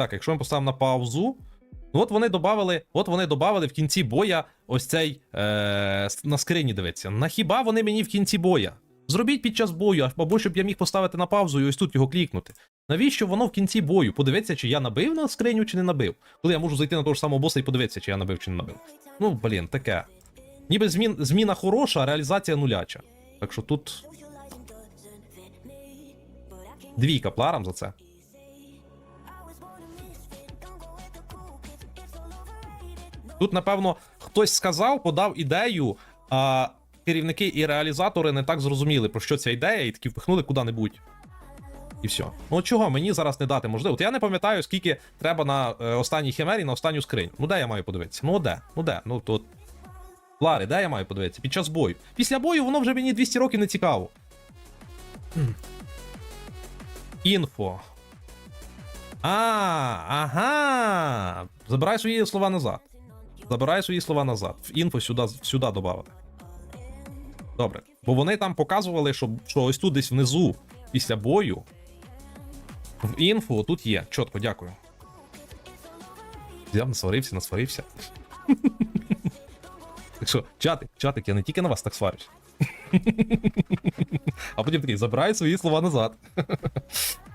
Так, якщо ми поставимо на паузу. Ну от вони додавали, от вони додавали в кінці боя ось цей е, на скрині дивиться. На хіба вони мені в кінці боя? Зробіть під час бою, або щоб я міг поставити на паузу і ось тут його клікнути. Навіщо воно в кінці бою? Подивитися, чи я набив на скриню, чи не набив. Коли я можу зайти на того ж самого боса і подивитися, чи я набив, чи не набив. Ну, блін, таке. Ніби змін, зміна хороша, а реалізація нуляча. Так що тут. Двійка пларам за це. Тут, напевно, хтось сказав, подав ідею, а керівники і реалізатори не так зрозуміли, про що ця ідея, і такі впихнули куди-небудь. І все. Ну чого мені зараз не дати можливо? От я не пам'ятаю, скільки треба на е, останній химері, на останню скриню. Ну де я маю подивитися? Ну де? Ну де? Ну тут. Лари, де я маю подивитися? Під час бою. Після бою воно вже мені 200 років не цікаво. Інфо. А, ага. Забирай свої слова назад. Забирай свої слова назад. В інфо сюди, сюди додати. Добре. Бо вони там показували, що, що ось тут десь внизу, після бою. В інфо тут є. Чітко, дякую. Взяв, насварився, насварився. Так що, чатик, чатик, я не тільки на вас так сварюсь. А потім такий, забирай свої слова назад.